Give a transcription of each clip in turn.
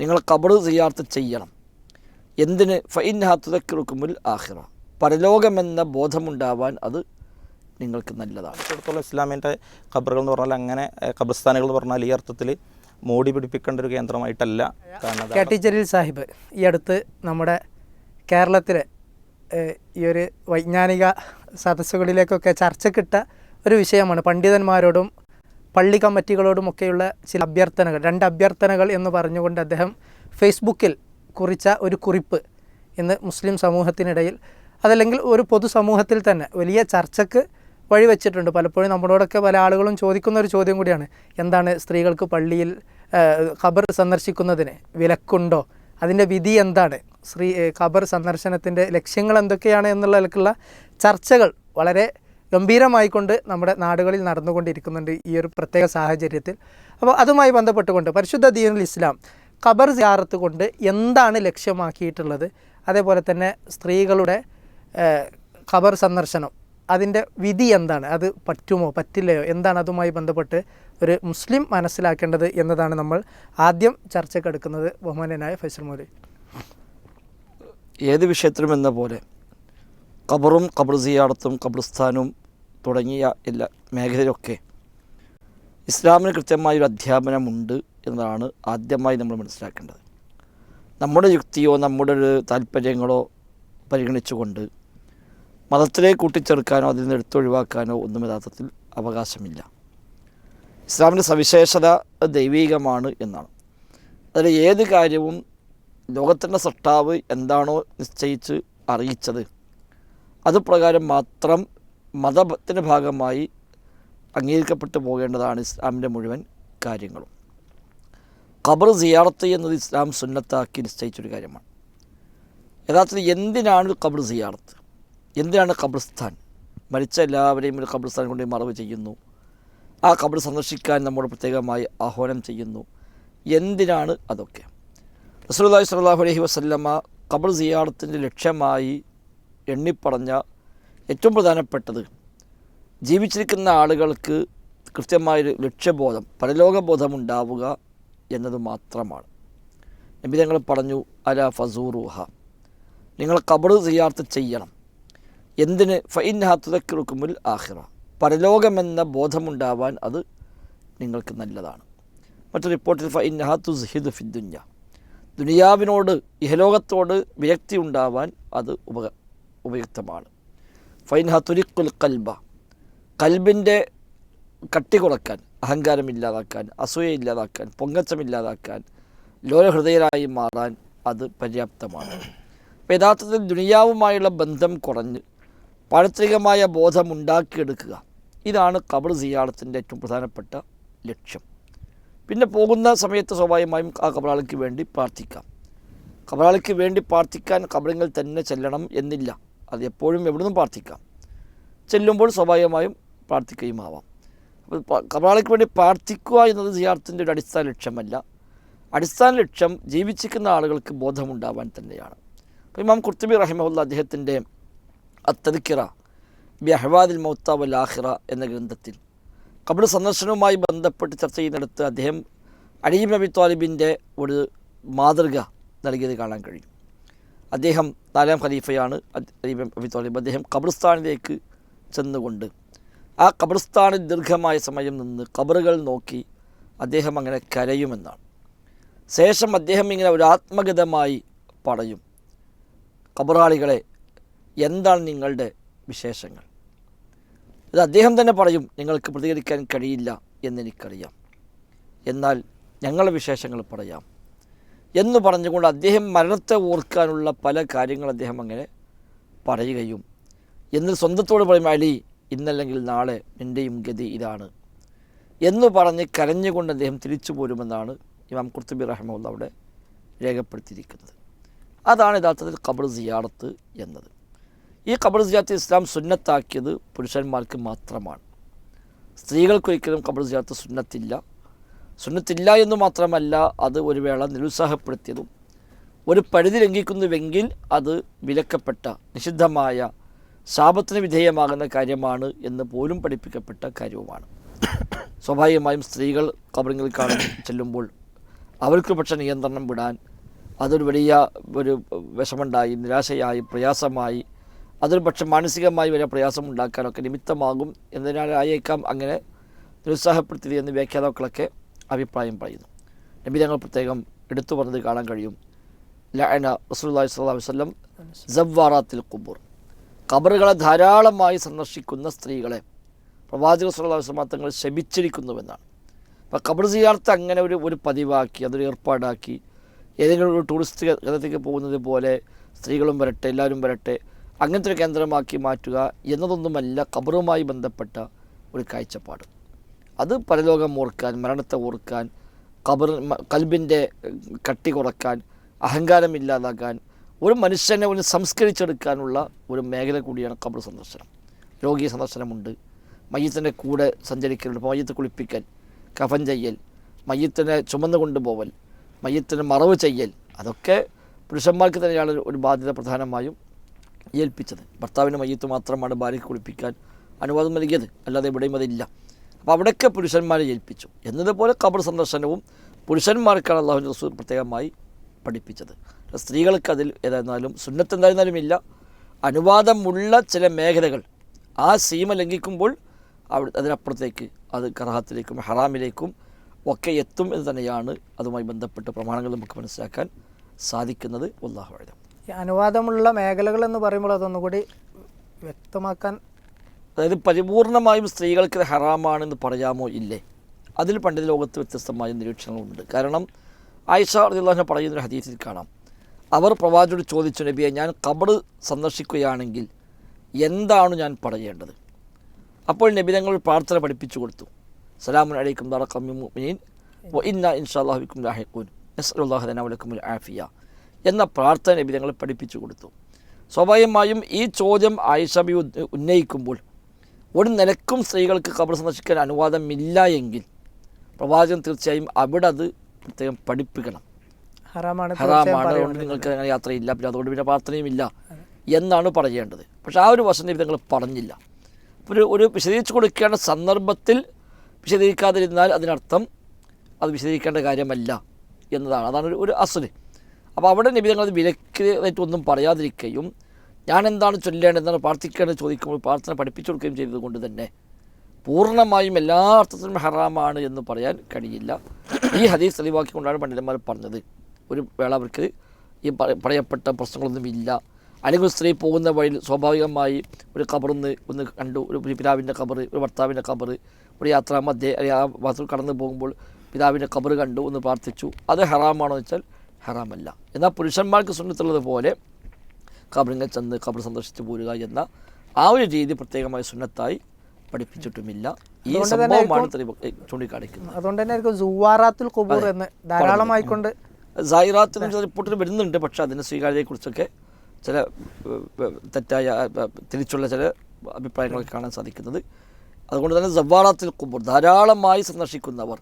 നിങ്ങൾ കബർ സിയാർത്ത് ചെയ്യണം. എന്തിന്? ഫൈൻഹാത്തുതക്കിറുക്കുമുൽ ആഹിറ പരലോകമെന്ന ബോധമുണ്ടാവാൻ അത് നിങ്ങൾക്ക് നല്ലതാണ്. അടുത്തുള്ള ഇസ്ലാമിന്റെ ഖബറുകൾ എന്ന് പറഞ്ഞാൽ അങ്ങനെ ഖബർസ്ഥാനുകൾ എന്ന് പറഞ്ഞാൽ ഈ അർത്ഥത്തിൽ മോടി പിടിപ്പിക്കേണ്ട ഒരു കേന്ദ്രമായിട്ടല്ല കാണുന്നത്. കെ ടി ജലീൽ സാഹിബ് ഈ അടുത്ത് നമ്മുടെ കേരളത്തിലെ ഈ ഒരു വൈജ്ഞാനിക സദസ്സുകളിലേക്കൊക്കെ ചർച്ചക്കിട്ട ഒരു വിഷയമാണ് പണ്ഡിതന്മാരോടും പള്ളി കമ്മിറ്റികളോടുമൊക്കെയുള്ള ചില അഭ്യർത്ഥനകൾ. രണ്ട് അഭ്യർത്ഥനകൾ എന്ന് പറഞ്ഞുകൊണ്ട് അദ്ദേഹം ഫേസ്ബുക്കിൽ കുറിച്ച ഒരു കുറിപ്പ് ഇന്ന് മുസ്ലിം സമൂഹത്തിനിടയിൽ. അതല്ലെങ്കിൽ ഒരു പൊതുസമൂഹത്തിൽ തന്നെ വലിയ ചർച്ചക്ക് വഴിവെച്ചിട്ടുണ്ട് പലപ്പോഴും നമ്മളോടൊക്കെ പല ആളുകളും ചോദിക്കുന്ന ഒരു ചോദ്യം കൂടിയാണ്. എന്താണ് സ്ത്രീകൾക്ക് പള്ളിയിൽ ഖബർ സന്ദർശിക്കുന്നതിന് വിലക്കുണ്ടോ? അതിന്റെ വിധി എന്താണ്? ശ്രീ ഖബർ സന്ദർശനത്തിന്റെ ലക്ഷ്യങ്ങൾ എന്തൊക്കെയാണ് എന്നുള്ള നിലക്കുള്ള ചർച്ചകൾ വളരെ ഗംഭീരമായിക്കൊണ്ട് നമ്മുടെ നാടുകളിൽ നടന്നുകൊണ്ടിരിക്കുന്നുണ്ട് ഈ ഒരു പ്രത്യേക സാഹചര്യത്തിൽ. അപ്പോൾ അതുമായി ബന്ധപ്പെട്ടുകൊണ്ട് പരിശുദ്ധ ദീനുൽ ഇസ്ലാം ഖബർ സിയാറത്ത് കൊണ്ട് എന്താണ് ലക്ഷ്യമാക്കിയിട്ടുള്ളത്? അതേപോലെ തന്നെ സ്ത്രീകളുടെ ഖബർ സന്ദർശനം അതിന്റെ വിധി എന്താണ്? അത് പറ്റുമോ? പറ്റില്ലയോ? എന്താണ് അതുമായി ബന്ധപ്പെട്ട് ഒരു മുസ്ലിം മനസ്സിലാക്കേണ്ടത് എന്നതാണ് നമ്മൾ ആദ്യം ചർച്ചക്കെടുക്കുന്നത് ബഹുമാനായ ഫൈസൽ മോലി ഏത് വിഷയത്തിലും എന്ന പോലെ ഖബറും ഖബർ സിയാറത്തും ഖബർസ്ഥാനും തുടങ്ങിയ എല്ലാ മേഖലയിലൊക്കെ. ഇസ്ലാമിന് കൃത്യമായൊരു അധ്യാപനമുണ്ട് എന്നതാണ് ആദ്യമായി നമ്മൾ മനസ്സിലാക്കേണ്ടത്. നമ്മുടെ യുക്തിയോ നമ്മുടെ ഒരു താല്പര്യങ്ങളോ പരിഗണിച്ചുകൊണ്ട് മതത്തിലെ കൂട്ടിച്ചേർക്കാനോ അതിൽ നിന്ന് എടുത്തൊഴിവാക്കാനോ ഒന്നും യഥാർത്ഥത്തിൽ അവകാശമില്ല. ഇസ്ലാമിന്റെ സവിശേഷത ദൈവീകമാണ് എന്നാണ്. അതിൽ ഏത് കാര്യവും ലോകത്തിന്റെ സട്ടാവ് എന്താണോ നിശ്ചയിച്ച് അറിയിച്ചത് അതുപ്രകാരം മാത്രം മതത്തിന്റെ ഭാഗമായി അംഗീകരിക്കപ്പെട്ടു പോകേണ്ടതാണ് ഇസ്ലാമിന്റെ മുഴുവൻ കാര്യങ്ങളും. ഖബർ സിയാറത്ത് എന്നത് ഇസ്ലാം സുന്നത്താക്കി നിശ്ചയിച്ചൊരു കാര്യമാണ്. യഥാർത്ഥത്തിൽ എന്തിനാണ് ഖബർ സിയാറത്ത്? എന്തിനാണ് ഖബർസ്ഥാൻ? മരിച്ച എല്ലാവരെയും ഒരു ഖബർസ്ഥാൻ കൊണ്ട് മറവ് ചെയ്യുന്നു. ആ ഖബർ സന്ദർശിക്കാൻ നമ്മൾ പ്രത്യേകമായി ആഹ്വാനം ചെയ്യുന്നു. എന്തിനാണ് അതൊക്കെ? റസൂലുള്ളാഹി സ്വല്ലല്ലാഹു അലൈഹി വസല്ലമ ഖബർ സിയാറത്തിന്റെ ലക്ഷ്യമായി എണ്ണിപ്പറഞ്ഞ ഏറ്റവും പ്രധാനപ്പെട്ടത് ജീവിച്ചിരിക്കുന്ന ആളുകൾക്ക് കൃത്യമായൊരു ലക്ഷ്യബോധം പരലോകബോധം ഉണ്ടാവുക എന്നത് മാത്രമാണ്. നബി തങ്ങൾ പറഞ്ഞു അല ഫസൂറുഹ. നിങ്ങൾ ഖബർ സിയാർത്ത് ചെയ്യണം. എന്തിന്? ഫൈൻഹാത്തുതക്കിറുക്കുമുൽ ആഹിറ പരലോകമെന്ന ബോധമുണ്ടാവാൻ അത് നിങ്ങൾക്ക് നല്ലതാണ്. മറ്റൊരു റിപ്പോർട്ടിൽ ഫൈൻ ഹാത്തു സിഹിദ് ഫിദ്ദുഞ്ഞ ദുനിയാവിനോട് ഇഹലോകത്തോട് വിരക്തി ഉണ്ടാവാൻ അത് ഉപ ഉപയുക്തമാണ്. ഫൈൻഹത്തുരിക്കുൽ കൽബ കൽബിന്റെ കട്ടി കുറയ്ക്കാൻ അഹങ്കാരം ഇല്ലാതാക്കാൻ അസൂയ ഇല്ലാതാക്കാൻ പൊങ്ങച്ചം ഇല്ലാതാക്കാൻ ലോലഹൃദയരായി മാറാൻ അത് പര്യാപ്തമാണ്. അപ്പോൾ യഥാർത്ഥത്തിൽ ദുനിയാവുമായുള്ള ബന്ധം കുറഞ്ഞ് പാരത്രികമായ ബോധം ഉണ്ടാക്കിയെടുക്കുക ഇതാണ് കബർ സിയാളത്തിന്റെ ഏറ്റവും പ്രധാനപ്പെട്ട ലക്ഷ്യം. പിന്നെ പോകുന്ന സമയത്ത് സ്വാഭാവികമായും ആ കബറാളിക്ക് വേണ്ടി പ്രാർത്ഥിക്കാം. കബറാളിക്ക് വേണ്ടി പ്രാർത്ഥിക്കാൻ കബറിങ്ങൾ തന്നെ ചെല്ലണം എന്നില്ല. അത് എപ്പോഴും എവിടുന്നും പ്രാർത്ഥിക്കാം. ചെല്ലുമ്പോൾ സ്വാഭാവികമായും പ്രാർത്ഥിക്കുകയും ആവാം അപ്പോൾ കബറാളിക്ക് വേണ്ടി പ്രാർത്ഥിക്കുക എന്നത് സിയാർത്തിന്റെ ഒരു അടിസ്ഥാന ലക്ഷ്യമല്ല. അടിസ്ഥാന ലക്ഷ്യം ജീവിച്ചിരിക്കുന്ന ആളുകൾക്ക് ബോധമുണ്ടാവാൻ തന്നെയാണ്. അപ്പോൾ ഇമാം കുർത്തുബി റഹിമുള്ള അദ്ദേഹത്തിന്റെ അത്തദിക്കിറ ബി അഹ്വാദിൽ മൗത്ത വൽ ആഖിറ എന്ന ഗ്രന്ഥത്തിൽ കബർ സന്ദർശനവുമായി ബന്ധപ്പെട്ട് ചർച്ച ചെയ്യുന്നിടത്ത് അദ്ദേഹം അലീം നബി താലിബിന്റെ ഒരു മാതൃക നൽകിയത് കാണാൻ കഴിയും. അദ്ദേഹം നാലാം ഖലീഫയാണ്. അബിത്തോളിബ് അദ്ദേഹം ഖബർസ്ഥാനിലേക്ക് ചെന്നുകൊണ്ട് ആ ഖബർസ്ഥാനിൽ ദീർഘമായ സമയം നിന്ന് ഖബറുകൾ നോക്കി അദ്ദേഹം അങ്ങനെ കരയുമെന്നാണ്. ശേഷം അദ്ദേഹം ഇങ്ങനെ ഒരു ആത്മഗതമായി പറയും ഖബറാളികളെ എന്താണ് നിങ്ങളുടെ വിശേഷങ്ങൾ? ഇത് അദ്ദേഹം തന്നെ പറയും നിങ്ങൾക്ക് പ്രതികരിക്കാൻ കഴിയില്ല എന്നെനിക്കറിയാം. എന്നാൽ ഞങ്ങളുടെ വിശേഷങ്ങൾ പറയാം. എന്ന് പറഞ്ഞുകൊണ്ട് അദ്ദേഹം മരണത്തെ ഓർക്കാനുള്ള പല കാര്യങ്ങൾ അദ്ദേഹം അങ്ങനെ പറയുകയും എന്നിട്ട് സ്വന്തത്തോട് പറയും അലി ഇന്നല്ലെങ്കിൽ നാളെ എന്റെയും ഗതി ഇതാണ് എന്ന് പറഞ്ഞ് കരഞ്ഞുകൊണ്ട് അദ്ദേഹം തിരിച്ചു പോരുമെന്നാണ് ഇമാം കുർത്തുബി റഹ്മുള്ള അവിടെ രേഖപ്പെടുത്തിയിരിക്കുന്നത്. അതാണ് യഥാർത്ഥത്തിൽ കബർ സിയാറത്ത് എന്നത്. ഈ കബർ സിയാത്ത് ഇസ്ലാം സുന്നത്താക്കിയത് പുരുഷന്മാർക്ക് മാത്രമാണ്. സ്ത്രീകൾക്കൊരിക്കലും കബർ സിയാത്ത് സുന്നത്തില്ല. സുന്നത്തില്ല എന്ന് മാത്രമല്ല അത് ഒരു വേള നിരുത്സാഹപ്പെടുത്തിയതും. ഒരു പരിധി ലംഘിക്കുന്നുവെങ്കിൽ അത് വിലക്കപ്പെട്ട നിഷിദ്ധമായ ശാപത്തിന് വിധേയമാകുന്ന കാര്യമാണ് എന്ന് പോലും പഠിപ്പിക്കപ്പെട്ട കാര്യവുമാണ്. സ്വാഭാവികമായും സ്ത്രീകൾ കബറിങ്ങിൽ കാണാൻ ചെല്ലുമ്പോൾ അവർക്ക് പക്ഷെ നിയന്ത്രണം വിടാൻ അതൊരു വലിയ ഒരു വിഷമുണ്ടായി നിരാശയായി പ്രയാസമായി അതൊരു പക്ഷെ മാനസികമായി വലിയ പ്രയാസം ഉണ്ടാക്കാനൊക്കെ നിമിത്തമാകും എന്നതിനാലായേക്കാം അങ്ങനെ നിരുത്സാഹപ്പെടുത്തിയത് എന്ന് വ്യാഖ്യാതാക്കളൊക്കെ അഭിപ്രായം പറയുന്നു. നബി തങ്ങൾ പ്രത്യേകം എടുത്തു പറഞ്ഞത് കാണാൻ കഴിയും. ലഅന റസൂലുള്ളാഹി സ്വല്ലല്ലാഹു അലൈഹി വസല്ലം സവ്വാറാത്തിൽ ഖുബൂർ. ഖബറുകളെ ധാരാളമായി സന്ദർശിക്കുന്ന സ്ത്രീകളെ പ്രവാചക അലൈഹി വസല്ലം തങ്ങൾ ശപിച്ചിരിക്കുന്നുവെന്നാണ്. അപ്പോൾ ഖബർ സിയാർത്ത് അങ്ങനെ ഒരു ഒരു പതിവാക്കി അതൊരു ഏർപ്പാടാക്കി ഏതെങ്കിലും ഒരു ടൂറിസ്റ്റ് കേന്ദ്രത്തേക്ക് പോകുന്നത് പോലെ സ്ത്രീകളും വരട്ടെ എല്ലാവരും വരട്ടെ അങ്ങനത്തെ ഒരു കേന്ദ്രമാക്കി മാറ്റുക എന്നതൊന്നുമല്ല ഖബറുമായി ബന്ധപ്പെട്ട ഒരു കാഴ്ചപ്പാട്. അത് പരലോകം ഓർക്കാൻ മരണത്തെ ഓർക്കാൻ കബർ കൽബിന്റെ കട്ടി കുറയ്ക്കാൻ അഹങ്കാരം ഇല്ലാതാക്കാൻ ഒരു മനുഷ്യനെ ഒന്ന് സംസ്കരിച്ചെടുക്കാനുള്ള ഒരു മേഖല കൂടിയാണ് കബർ സന്ദർശനം. രോഗീ സന്ദർശനമുണ്ട്. മയ്യത്തിന്റെ കൂടെ സഞ്ചരിക്കലുണ്ട്. മയ്യത്ത് കുളിപ്പിക്കൽ കഫൻ ചെയ്യൽ മയ്യത്തിനെ ചുമന്നു കൊണ്ടുപോവൽ മയ്യത്തിന് മറവ് ചെയ്യൽ അതൊക്കെ പുരുഷന്മാർക്ക് തന്നെയാണ് ഒരു- ഒരു ബാധ്യത പ്രധാനമായും ഏൽപ്പിച്ചത്. ഭർത്താവിന്റെ മയ്യത്ത് മാത്രമാണ് ഭാര്യയ്ക്ക് കുളിപ്പിക്കാൻ അനുവാദം നൽകിയത്. അല്ലാതെ എവിടെയും അതില്ല. അപ്പോൾ അവിടെയൊക്കെ പുരുഷന്മാരെ ഏൽപ്പിച്ചു എന്നതുപോലെ കബർ സന്ദർശനവും പുരുഷന്മാർക്കാണ് അള്ളാഹു റസൂൽ പ്രത്യേകമായി പഠിപ്പിച്ചത്. സ്ത്രീകൾക്ക് അതിൽ ഏതായിരുന്നാലും സുന്നത്ത് എന്തായിരുന്നാലും ഇല്ല. അനുവാദമുള്ള ചില മേഖലകൾ ആ സീമ ലംഘിക്കുമ്പോൾ അവിടെ അതിനപ്പുറത്തേക്ക് അത് കറാഹത്തിലേക്കും ഹറാമിലേക്കും ഒക്കെ എത്തും എന്ന് തന്നെയാണ് അതുമായി ബന്ധപ്പെട്ട് പ്രമാണങ്ങൾ നമുക്ക് മനസ്സിലാക്കാൻ സാധിക്കുന്നത്. ഈ അനുവാദമുള്ള മേഖലകൾ എന്ന് പറയുമ്പോൾ അതൊന്നുകൂടി വ്യക്തമാക്കാൻ അതായത് പരിപൂർണമായും സ്ത്രീകൾക്ക് ഹറാമാണെന്ന് പറയാമോ? ഇല്ലേ. അതിൽ പണ്ഡിത ലോകത്ത് വ്യത്യസ്തമായ നിരീക്ഷണങ്ങളുണ്ട്. കാരണം ആയിഷ അള്ളാഹിനെ പറയുന്നൊരു ഹദീസിൽ കാണാം. അവർ പ്രവാചകരോട് ചോദിച്ചു നബിയെ ഞാൻ കബർ സന്ദർശിക്കുകയാണെങ്കിൽ എന്താണ് ഞാൻ പറയേണ്ടത്? അപ്പോൾ നബി ഞങ്ങൾ പ്രാർത്ഥന പഠിപ്പിച്ചു കൊടുത്തു. സലാമുൻ അലൈക്കും ദാറ കമ്മി മുഅ്മിനീൻ വ ഇന്ന ഇൻഷാല്ലാഹുക്കും ലാഹിഖൂൻ. വലക്കും ആഫിയ. എന്ന പ്രാർത്ഥന നബി ഞങ്ങൾ പഠിപ്പിച്ചു കൊടുത്തു. സ്വാഭാവികമായും ഈ ചോദ്യം ആയിഷബി ഉന്നയിക്കുമ്പോൾ ഒരു നിലക്കും സ്ത്രീകൾക്ക് ഖബർ സന്ദർശിക്കാൻ അനുവാദമില്ല എങ്കിൽ പ്രവാചകൻ തീർച്ചയായും അവിടെ അത് പ്രത്യേകം പഠിപ്പിക്കണം. ഹറാമാണ് അതുകൊണ്ട് നിങ്ങൾക്ക് അങ്ങനെ യാത്രയില്ല. പിന്നെ അതുകൊണ്ട് പിന്നെ പ്രാർത്ഥനയും ഇല്ല എന്നാണ് പറയേണ്ടത്. പക്ഷെ ആ ഒരു വശം നിങ്ങൾ പറഞ്ഞില്ല. ഒരു ഒരു വിശദീകരിച്ചു കൊടുക്കേണ്ട സന്ദർഭത്തിൽ വിശദീകരിക്കാതിരുന്നാൽ അതിനർത്ഥം അത് വിശദീകരിക്കേണ്ട കാര്യമല്ല എന്നതാണ്. അതാണ് ഒരു ഒരു അപ്പോൾ അവിടെ നിബിധങ്ങൾ അത് ഒന്നും പറയാതിരിക്കുകയും ഞാൻ എന്താണ് ചൊല്ലേണ്ടത് എന്താണ് പ്രാർത്ഥിക്കേണ്ടത് ചോദിക്കുമ്പോൾ പ്രാർത്ഥന പഠിപ്പിച്ചു കൊടുക്കുകയും ചെയ്തത് കൊണ്ട് തന്നെ പൂർണമായും എല്ലാ അർത്ഥത്തിലും ഹറാമാണ് എന്ന് പറയാൻ കഴിയില്ല. ഈ ഹദീസ് തെളിവാക്കിക്കൊണ്ടാണ് പണ്ഡിതന്മാർ പറഞ്ഞത്. ഒരു വേള അവർക്ക് ഈ പറയപ്പെട്ട പ്രശ്നങ്ങളൊന്നും ഇല്ല. അല്ലെങ്കിൽ സ്ത്രീ പോകുന്ന വഴിയിൽ സ്വാഭാവികമായി ഒരു കബറിന്ന് ഒന്ന് കണ്ടു ഒരു പിതാവിന്റെ കബറ് ഒരു ഭർത്താവിന്റെ കബറ് ഒരു യാത്രാ മധ്യേ ആ വാസു കടന്നു പോകുമ്പോൾ പിതാവിന്റെ കബറ് കണ്ടു ഒന്ന് പ്രാർത്ഥിച്ചു. അത് ഹറാമാണോ എന്ന് വെച്ചാൽ ഹറാമല്ല. എന്നാൽ പുരുഷന്മാർക്ക് സുന്നത്തുള്ളത് പോലെ കബറിനെ ചെന്ന് കബർ സന്ദർശിച്ച് പോരുക എന്ന ആ ഒരു രീതി പ്രത്യേകമായി സുന്നത്തായി പഠിപ്പിച്ചിട്ടുമില്ല. ഈ സംഭവമാണ് ചൂണ്ടിക്കാണിക്കുന്നത്. അതുകൊണ്ട് തന്നെ സുവാറാത്തുൽ കുബൂർ എന്ന് ധാരാളമായിക്കൊണ്ട് സൈറാത്ത് എന്ന് റിപ്പോർട്ടിൽ വരുന്നുണ്ട് പക്ഷേ അതിന്റെ സ്വീകാര്യതയെക്കുറിച്ചൊക്കെ ചില തെറ്റായ തിരിച്ചുള്ള ചില അഭിപ്രായങ്ങളൊക്കെ കാണാൻ സാധിക്കുന്നത്. അതുകൊണ്ട് തന്നെ സവാറാത്തിൽ കുബൂർ ധാരാളമായി സന്ദർശിക്കുന്നവർ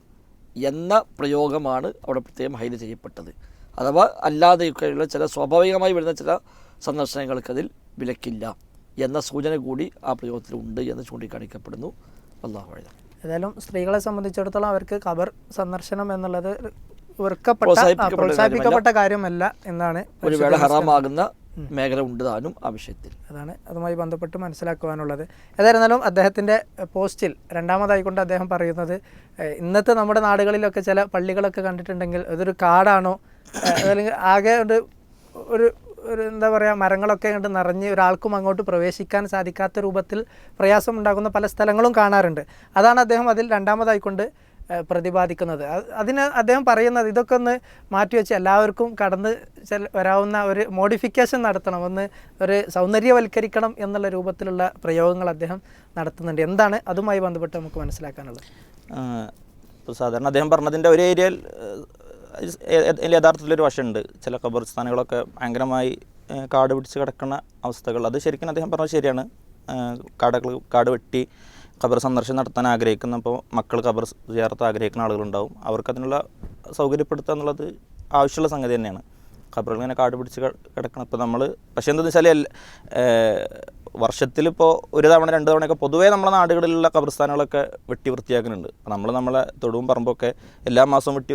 എന്ന പ്രയോഗമാണ് അവിടെ പ്രത്യേകം ഹൈലൈറ്റ് ചെയ്യപ്പെട്ടത്. അഥവാ അല്ലാതെയൊക്കെയുള്ള ചില സ്വാഭാവികമായി വരുന്ന ചില സന്ദർശനങ്ങൾക്കതിൽ വിലക്കില്ല എന്ന സൂചന കൂടി ആ പ്രയോഗത്തിലുണ്ട് എന്ന് ചൂണ്ടിക്കാണിക്കപ്പെടുന്നു. അള്ളാഹു അഴകം ഏതായാലും സ്ത്രീകളെ സംബന്ധിച്ചിടത്തോളം അവർക്ക് ഖബർ സന്ദർശനം എന്നുള്ളത് പ്രോത്സാഹിപ്പിക്കപ്പെട്ട കാര്യമല്ല. എന്നാണ് ഒരു വേള ഹറാമാകുന്ന മേഖല ഉണ്ട് താനും ആ വിഷയത്തിൽ. അതാണ് അതുമായി ബന്ധപ്പെട്ട് മനസ്സിലാക്കുവാനുള്ളത്. ഏതായിരുന്നാലും അദ്ദേഹത്തിന്റെ പോസ്റ്റിൽ രണ്ടാമതായിക്കൊണ്ട് അദ്ദേഹം പറയുന്നത് ഇന്നത്തെ നമ്മുടെ നാടുകളിലൊക്കെ ചില പള്ളികളൊക്കെ കണ്ടിട്ടുണ്ടെങ്കിൽ അതൊരു കാടാണോ? അതല്ലെങ്കിൽ ആകെ ഒരു ഒരു ഒരു എന്താ പറയുക മരങ്ങളൊക്കെ കണ്ട് നിറഞ്ഞ് ഒരാൾക്കും അങ്ങോട്ട് പ്രവേശിക്കാൻ സാധിക്കാത്ത രൂപത്തിൽ പ്രയാസമുണ്ടാകുന്ന പല സ്ഥലങ്ങളും കാണാറുണ്ട്. അതാണ് അദ്ദേഹം അതിൽ രണ്ടാമതായിക്കൊണ്ട് പ്രതിപാദിക്കുന്നത്. അത് അതിന് അദ്ദേഹം പറയുന്നത് ഇതൊക്കെ ഒന്ന് മാറ്റിവെച്ച് എല്ലാവർക്കും കടന്ന് വരാവുന്ന ഒരു മോഡിഫിക്കേഷൻ നടത്തണം. ഒന്ന് ഒരു സൗന്ദര്യവൽക്കരിക്കണം എന്നുള്ള രൂപത്തിലുള്ള പ്രയോഗങ്ങൾ അദ്ദേഹം നടത്തുന്നുണ്ട്. എന്താണ് അതുമായി ബന്ധപ്പെട്ട് നമുക്ക് മനസ്സിലാക്കാനുള്ളത്? ഇപ്പോൾ സാധാരണ അദ്ദേഹം പറഞ്ഞതിന്റെ ഒരു ഏരിയയിൽ യഥാർത്ഥത്തിലൊരു വശമുണ്ട്. ചില ഖബർസ്ഥാനുകളൊക്കെ ഭയങ്കരമായി കാട് പിടിച്ച് കിടക്കുന്ന അവസ്ഥകൾ. അത് ശരിക്കും അദ്ദേഹം പറഞ്ഞത് ശരിയാണ്. കാടകൾ കാട് വെട്ടി ഖബർ സന്ദർശനം നടത്താൻ ആഗ്രഹിക്കുന്നപ്പോൾ മക്കൾ ഖബർ ചേർത്ത് ആഗ്രഹിക്കുന്ന ആളുകളുണ്ടാവും. അവർക്ക് അതിനുള്ള സൗകര്യപ്പെടുത്തുക എന്നുള്ളത് ആവശ്യമുള്ള സംഗതി തന്നെയാണ്. ഖബറുകൾ ഇങ്ങനെ കാട് പിടിച്ച് കിടക്കണം ഇപ്പോൾ നമ്മൾ പക്ഷേ എന്താണെന്ന് വെച്ചാൽ വർഷത്തിലിപ്പോൾ ഒരു തവണ രണ്ട് തവണയൊക്കെ പൊതുവേ നമ്മുടെ നാടുകളിലുള്ള കബർസ്ഥാനങ്ങളൊക്കെ വെട്ടി വൃത്തിയാക്കുന്നുണ്ട്. നമ്മൾ നമ്മളെ തൊടുവും പറമ്പൊക്കെ എല്ലാ മാസവും വെട്ടി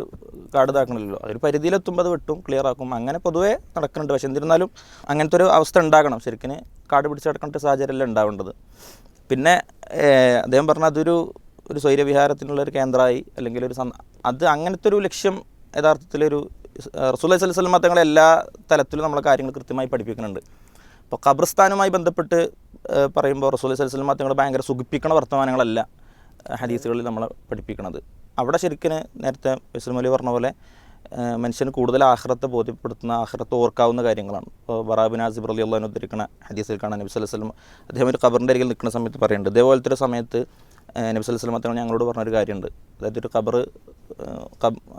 കാട് ഇതാക്കണമല്ലോ അതൊരു പരിധിയിലെത്തുമ്പോൾ അത് വെട്ടും ക്ലിയർ ആക്കും. അങ്ങനെ പൊതുവേ നടക്കുന്നുണ്ട്. പക്ഷേ എന്നിരുന്നാലും അങ്ങനത്തെ ഒരു അവസ്ഥ ഉണ്ടാകണം. ശരിക്കും കാട് പിടിച്ച് കിടക്കേണ്ട സാഹചര്യമല്ല ഉണ്ടാവേണ്ടത്. പിന്നെ അദ്ദേഹം പറഞ്ഞ അതൊരു ഒരു സ്വൈര്യവിഹാരത്തിനുള്ള ഒരു കേന്ദ്രമായി അല്ലെങ്കിൽ ഒരു അത് അങ്ങനത്തെ ഒരു ലക്ഷ്യം യഥാർത്ഥത്തിലൊരു റസൂൽ അലൈഹി സ്വലം തങ്ങളെ എല്ലാ തലത്തിലും നമ്മളെ കാര്യങ്ങൾ കൃത്യമായി പഠിപ്പിക്കുന്നുണ്ട്. അപ്പോൾ ഖബർസ്ഥാനുമായി ബന്ധപ്പെട്ട് പറയുമ്പോൾ റസൂൽ അലൈഹി സ്വലം തങ്ങൾ ഭയങ്കര സുഖിപ്പിക്കണ വർത്തമാനങ്ങളല്ല ഹദീസുകളിൽ നമ്മൾ പഠിപ്പിക്കുന്നത് അവിടെ ശരിക്കും നേരത്തെ വിസ്ലമലി പറഞ്ഞ പോലെ മനുഷ്യന് കൂടുതൽ ആഹ്റത്തെ ബോധ്യപ്പെടുത്തുന്ന ആഹ്റത്തെ ഓർക്കാവുന്ന കാര്യങ്ങളാണ്. ഇപ്പോൾ ബറാബിൻ ആസിബ് അലി അള്ളഹാൻ ഉദ്ധരിക്കുന്ന ഹദീസിൽ കാണാൻ നബി വസല്ലം അദ്ദേഹം ഒരു ഖബറിന്റെ അരികിൽ നിൽക്കുന്ന സമയത്ത് പറയുന്നുണ്ട് ഇതേപോലത്തെ ഒരു സമയത്ത് നബി വസല്ലം തങ്ങൾ ഞങ്ങളോട് പറഞ്ഞൊരു കാര്യമുണ്ട് അതായത് ഒരു ഖബർ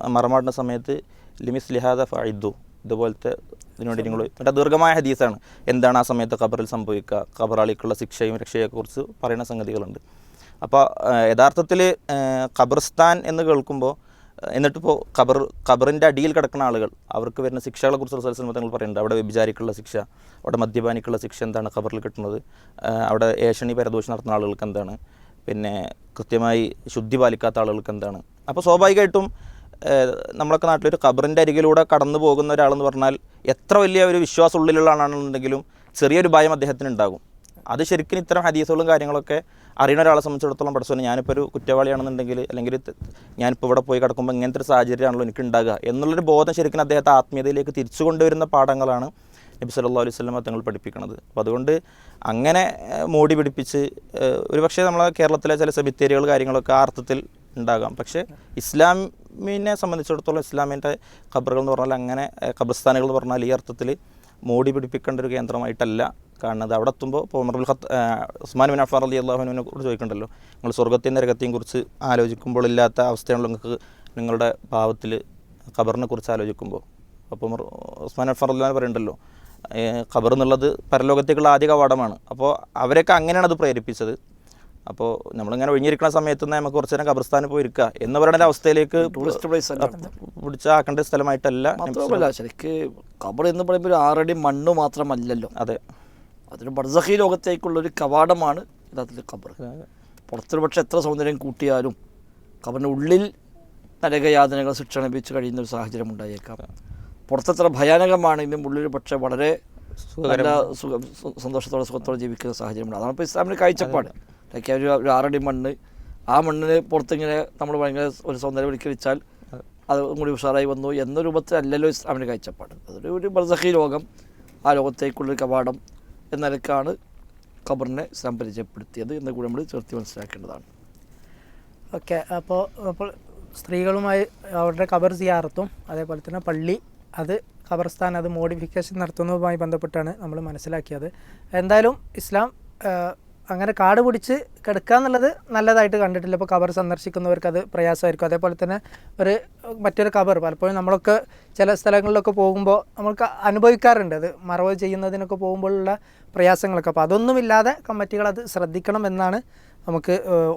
മറമാടുന്ന സമയത്ത് ലിമിസ് ലിഹാദ ഫൈദു ഇതുപോലത്തെ ഇതിനുവേണ്ടി നിങ്ങൾ മറ്റേ ദീർഘമായ ഹദീസാണ്. എന്താണ് ആ സമയത്ത് ഖബറിൽ സംഭവിക്കുക ഖബറാളിക്കുള്ള ശിക്ഷയും രക്ഷയെക്കുറിച്ച് പറയുന്ന സംഗതികളുണ്ട്. അപ്പോൾ യഥാർത്ഥത്തിൽ ഖബർസ്ഥാൻ എന്ന് കേൾക്കുമ്പോൾ എന്നിട്ടിപ്പോൾ ഖബർ ഖബറിന്റെ അടിയിൽ കിടക്കുന്ന ആളുകൾ അവർക്ക് വരുന്ന ശിക്ഷകളെ റിസൾട്ട്സ് നിങ്ങൾ പറയുന്നുണ്ട്. അവിടെ വ്യഭിചാരിക്കുള്ള ശിക്ഷ അവിടെ മദ്യപാനിക്കുള്ള ശിക്ഷ എന്താണ് ഖബറിൽ കിട്ടുന്നത്? അവിടെ ഏഷണി പരദോഷം നടത്തുന്ന ആളുകൾക്ക് എന്താണ്? പിന്നെ കൃത്യമായി ശുദ്ധി പാലിക്കാത്ത ആളുകൾക്ക് എന്താണ്? അപ്പോൾ സ്വാഭാവികമായിട്ടും നമ്മളൊക്കെ നാട്ടിലൊരു ഖബറിന്റെ അരികിലൂടെ കടന്നു പോകുന്ന ഒരാളെന്ന് പറഞ്ഞാൽ എത്ര വലിയ ഒരു വിശ്വാസം ഉള്ളിലുള്ള ആളാണെന്നുണ്ടെങ്കിലും ചെറിയൊരു ഭയം അദ്ദേഹത്തിന് ഉണ്ടാകും അത് ശരിക്കും ഇത്തരം ഹദീസുകളും കാര്യങ്ങളൊക്കെ അറിയുന്ന ഒരാളെ സംബന്ധിച്ചിടത്തോളം പഠിച്ചു ഞാനിപ്പോൾ ഒരു കുറ്റവാളിയാണെന്നുണ്ടെങ്കിൽ അല്ലെങ്കിൽ ഞാനിപ്പോൾ ഇവിടെ പോയി കിടക്കുമ്പോൾ ഇങ്ങനത്തെ ഒരു സാഹചര്യമാണല്ലോ എനിക്ക് ഉണ്ടാകുക എന്നുള്ളൊരു ബോധം ശരിക്കും അദ്ദേഹത്തെ ആത്മീയതയിലേക്ക് തിരിച്ചു കൊണ്ടുവരുന്ന പാഠങ്ങളാണ് നബി സല്ലല്ലാഹു അലൈഹി വസല്ലം തങ്ങൾ പഠിപ്പിക്കുന്നത് അപ്പോൾ അതുകൊണ്ട് അങ്ങനെ മോടി പിടിപ്പിച്ച് ഒരുപക്ഷേ നമ്മളെ കേരളത്തിലെ ചില സെമിത്തേരികൾ കാര്യങ്ങളൊക്കെ ആ അർത്ഥത്തിൽ ഉണ്ടാകാം. പക്ഷേ ഇസ്ലാമിനെ സംബന്ധിച്ചിടത്തോളം ഇസ്ലാമിന്റെ ഖബറുകൾ എന്ന് പറഞ്ഞാൽ അങ്ങനെ ഖബർസ്ഥാനുകൾ എന്ന് പറഞ്ഞാൽ ഈ അർത്ഥത്തിൽ മോടി പിടിപ്പിക്കേണ്ട ഒരു കേന്ദ്രമായിട്ടല്ല കാണുന്നത്. അവിടെ എത്തുമ്പോൾ ഇപ്പോൾ ഉമർബുൽ ഖത്ത് ഉസ്മാൻ ബിൻ അഫാർ അലി അള്ളാഹുവിനെ കുറിച്ച് ചോദിക്കണ്ടല്ലോ. നിങ്ങൾ സ്വർഗത്തെയും നരകത്തെയും കുറിച്ച് ആലോചിക്കുമ്പോൾ ഇല്ലാത്ത അവസ്ഥയാണല്ലോ നിങ്ങൾക്ക് നിങ്ങളുടെ ഭാവത്തിൽ ഖബറിനെ കുറിച്ച് ആലോചിക്കുമ്പോൾ. അപ്പോൾ ഉസ്മാൻ അഫാർ അള്ളഹാൻ പറയുന്നുണ്ടല്ലോ ഖബർ എന്നുള്ളത് പരലോകത്തേക്കുള്ള ആദ്യ കവാടമാണ്. അപ്പോൾ അവരൊക്കെ അങ്ങനെയാണ് അത് പ്രേരിപ്പിച്ചത്. അപ്പോൾ നമ്മളിങ്ങനെ ഒഴിഞ്ഞിരിക്കുന്ന സമയത്ത് നിന്ന് നമുക്ക് കുറച്ച് നേരം ഖബർസ്ഥാനിൽ പോയി ഇരിക്കുക എന്ന് പറയുന്ന അവസ്ഥയിലേക്ക് ടൂറിസ്റ്റ് പ്ലേസ് പിടിച്ചാക്കേണ്ട സ്ഥലമായിട്ടല്ല മാത്രമല്ല ശരിക്ക് ഖബർ എന്ന് പറയുമ്പോൾ ഒരു ആറടി മണ്ണ് മാത്രമല്ലല്ലോ. അതെ. അതൊരു ബർസഹി ലോകത്തേക്കുള്ള ഒരു കവാടമാണ് യഥാർത്ഥത്തിൽ ഖബർ. പുറത്തൊരു പക്ഷെ എത്ര സൗന്ദര്യം കൂട്ടിയാലും ഖബറിന്റെ ഉള്ളിൽ നരകയാതനകൾ ശിക്ഷ ലഭിച്ച് കഴിയുന്ന ഒരു സാഹചര്യം ഉണ്ടായേക്കാം. പുറത്തെത്ര ഭയാനകമാണെങ്കിലും ഉള്ളിൽ പക്ഷെ വളരെ നല്ല സുഖ സന്തോഷത്തോടെ സുഖത്തോടെ ജീവിക്കുന്ന സാഹചര്യമുണ്ട്. അതാണ് ഇപ്പോൾ ഇസ്ലാമിന്റെ കാഴ്ചപ്പാട്. ലൈക്ക് ഒരു ഒരു ആറടി മണ്ണ്. ആ മണ്ണിന് പുറത്തിങ്ങനെ നമ്മൾ ഭയങ്കര ഒരു സൗന്ദര്യം വിളിക്കലിച്ചാൽ അത് കൂടി ഉഷാറായി വന്നു എന്ന രൂപത്തിലല്ലല്ലോ ഇസ്ലാമിന്റെ കാഴ്ചപ്പാട്. അതൊരു ഒരു ബർസഹി ലോകം ആ ലോകത്തേക്കുള്ളൊരു കവാടം എന്ന നിലക്കാണ് ഖബറിനെ ഇസ്ലാം പരിചയപ്പെടുത്തിയത് എന്ന് കൂടി നമ്മൾ ചേർത്തി മനസ്സിലാക്കേണ്ടതാണ്. ഓക്കെ അപ്പോൾ അപ്പോൾ സ്ത്രീകളുമായി അവരുടെ ഖബർ സിയാറത്തും അതേപോലെ തന്നെ പള്ളി അത് ഖബർസ്ഥാൻ അത് മോഡിഫിക്കേഷൻ നടത്തുന്നതുമായി ബന്ധപ്പെട്ടാണ് നമ്മൾ മനസ്സിലാക്കിയത്. എന്തായാലും ഇസ്ലാം അങ്ങനെ കാട് പിടിച്ച് കിടക്കുക എന്നുള്ളത് നല്ലതായിട്ട് കണ്ടിട്ടില്ല. ഇപ്പോൾ കവർ സന്ദർശിക്കുന്നവർക്ക് അത് പ്രയാസമായിരിക്കും. അതേപോലെ തന്നെ ഒരു മറ്റൊരു കവർ പലപ്പോഴും നമ്മളൊക്കെ ചില സ്ഥലങ്ങളിലൊക്കെ പോകുമ്പോൾ നമ്മൾക്ക് അനുഭവിക്കാറുണ്ട്. അത് മറവ് ചെയ്യുന്നതിനൊക്കെ പോകുമ്പോഴുള്ള പ്രയാസങ്ങളൊക്കെ. അപ്പോൾ അതൊന്നുമില്ലാതെ കമ്മിറ്റികൾ അത് ശ്രദ്ധിക്കണം എന്നാണ് നമുക്ക്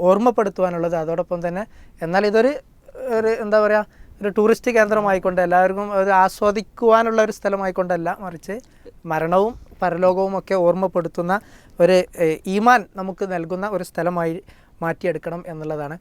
ഓർമ്മപ്പെടുത്തുവാനുള്ളത്. അതോടൊപ്പം തന്നെ എന്നാൽ ഇതൊരു ഒരു എന്താ പറയുക ഒരു ടൂറിസ്റ്റ് കേന്ദ്രമായിക്കൊണ്ട് എല്ലാവർക്കും ഒരു ആസ്വദിക്കുവാനുള്ള ഒരു സ്ഥലമായിക്കൊണ്ടല്ല മറിച്ച് മരണവും പരലോകവും ഒക്കെ ഓർമ്മപ്പെടുത്തുന്ന ഒരു ഈമാൻ നമുക്ക് നൽകുന്ന ഒരു സ്ഥലമായി മാറ്റിയെടുക്കണം എന്നുള്ളതാണ്.